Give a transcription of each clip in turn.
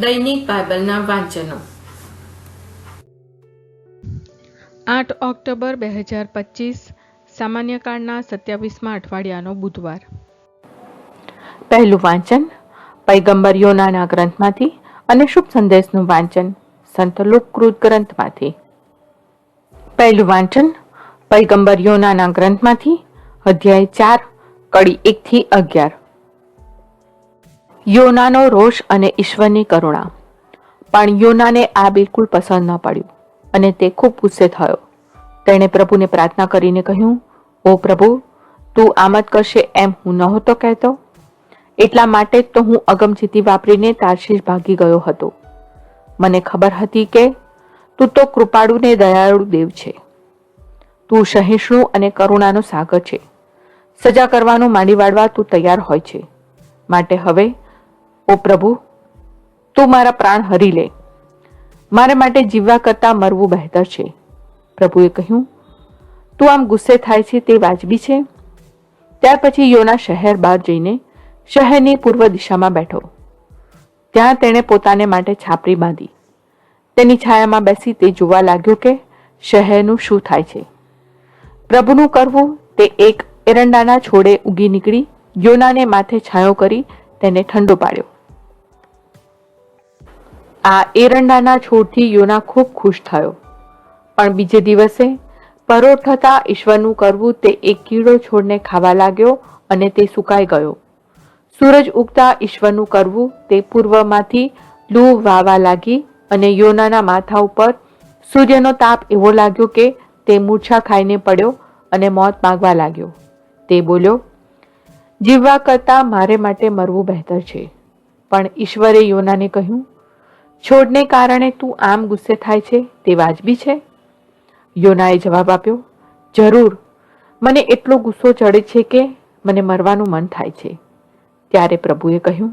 દૈનિક બાઇબલના વાંચનો. આઠ ઓક્ટોબર બે હજાર પચીસ, સામાન્ય કાળના સત્યાવીસમાં અઠવાડિયાનો બુધવાર. પહેલું વાંચન પૈગંબર યોનાના ગ્રંથમાંથી અને શુભ સંદેશનું વાંચન, સંત લોકકૃત ગ્રંથમાંથી. પહેલું વાંચન પૈગંબર યોનાના ગ્રંથમાંથી, અધ્યાય ચાર, કડી એકથી અગિયાર. યોનાનો રોષ અને ઈશ્વરની કરુણા. પણ યોનાને આ બિલકુલ પસંદ ન પડ્યું અને તે ખૂબ ગુસ્સે થયો. તેણે પ્રભુને પ્રાર્થના કરીને કહ્યું, ઓ પ્રભુ, તું આમ જ કરશે એમ હું નહોતો કહેતો? એટલા માટે જ તો હું અગમચેતી વાપરીને તારશીશ ભાગી ગયો હતો. મને ખબર હતી કે તું તો કૃપાળુ ને દયાળુ દેવ છે. તું સહિષ્ણુ અને કરુણાનો સાગર છે. સજા કરવાનું માંડી વાળવા તું તૈયાર હોય છે. માટે હવે ઓ પ્રભુ, તું મારા પ્રાણ હરી લે. મારે માટે જીવવા કરતાં મરવું બહેતર છે. પ્રભુએ કહ્યું, તું આમ ગુસ્સે થાય છે તે વાજબી છે? ત્યાર પછી યોના શહેર બહાર જઈને શહેરની પૂર્વ દિશામાં બેઠો. ત્યાં તેણે પોતાને માટે છાપરી બાંધી. તેની છાયામાં બેસી તે જોવા લાગ્યો કે શહેરનું શું થાય છે. પ્રભુનું કરવું તે એક એરંડાના છોડે ઉગી નીકળી યોનાને માથે છાંયો કરી તેને ઠંડો પાડ્યો. આ એરંડાના છોડથી યોના ખૂબ ખુશ થયો. પણ બીજે દિવસે પરોઢ થતા ઈશ્વરનું કરવું તે એક કીડો છોડને ખાવા લાગ્યો અને તે સુકાઈ ગયો. સૂરજ ઉગતા ઈશ્વરનું કરવું તે પૂર્વમાંથી લૂ વાવા લાગી અને યોનાના માથા ઉપર સૂર્યનો તાપ એવો લાગ્યો કે તે મૂર્છા ખાઈને પડ્યો અને મોત માગવા લાગ્યો. તે બોલ્યો જીવવા કરતાં મારે માટે મરવું બહેતર છે. પણ ઈશ્વરે યોનાને કહ્યું, છોડને કારણે તું આમ ગુસ્સે થાય છે તે વાજબી છે? યોનાએ જવાબ આપ્યો, જરૂર. મને એટલો ગુસ્સો ચડે છે કે મને મરવાનું મન થાય છે. ત્યારે પ્રભુએ કહ્યું,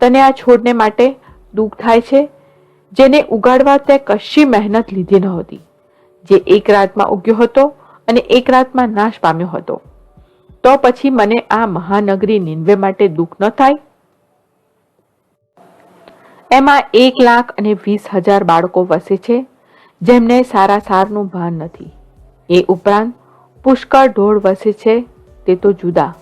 તને આ છોડને માટે દુઃખ થાય છે? જેને ઉગાડવા તે કશી મહેનત લીધી નહોતી જે એક રાતમાં ઉગ્યો હતો અને એક રાતમાં નાશ પામ્યો હતો. તો પછી મને આ મહાનગરી નિન્વે માટે દુઃખ ન થાય? એમાં એક લાખ અને વીસ હજાર બાળકો વસે છે જેમને સારા સારનું ભાન નથી. એ ઉપરાંત પુષ્કળ ઢોળ વસે છે તે તો જુદા.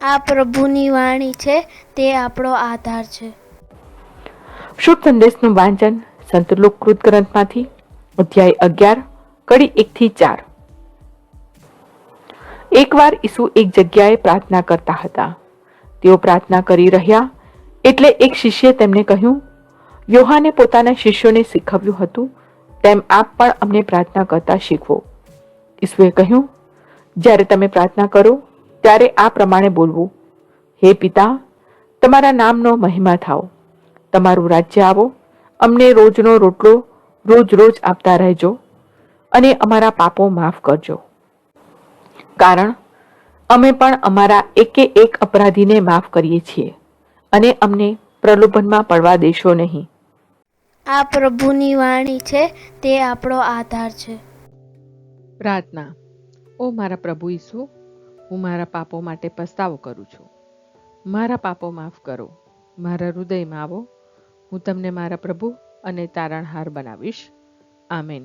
આ પ્રભુની વાણી છે તે આપણો આધાર છે. શુભ સંદેશનું વાંચન સંત લોકકૃત ગ્રંથમાંથી અધ્યાય અગિયાર કડી એકથી ચાર. એકવાર ઈસુ એક જગ્યાએ પ્રાર્થના કરતા હતા. તેઓ પ્રાર્થના કરી રહ્યા, એટલે એક શિષ્યે તેમને કહ્યું, યોહાને પોતાના શિષ્યોને શીખવ્યું હતું, તેમ આપ પણ અમને પ્રાર્થના કરતા શીખવો. ઈસુએ કહ્યું, જ્યારે તમે પ્રાર્થના કરો, ત્યારે આ પ્રમાણે બોલવું. હે પિતા, તમારા નામનો મહિમા થાઓ. તમારું રાજ્ય આવો, અમને રોજનો રોટલો રોજ રોજ આપતા રહેજો અને અમારા પાપો માફ કરજો. કારણ અમે પણ અમારા એકે એક અપરાધીને માફ કરીએ છીએ અને અમને પ્રલોભનમાં પડવા દેશો નહીં. આ પ્રભુની વાણી છે તે આપણો આધાર છે. પ્રાર્થના. ઓ મારા પ્રભુ ઈસુ હું મારા પાપો માટે પસ્તાવો કરું છું. મારા પાપો માફ કરો. મારા હૃદયમાં આવો. હું તમને મારા પ્રભુ અને તારણહાર બનાવીશ. આમેન.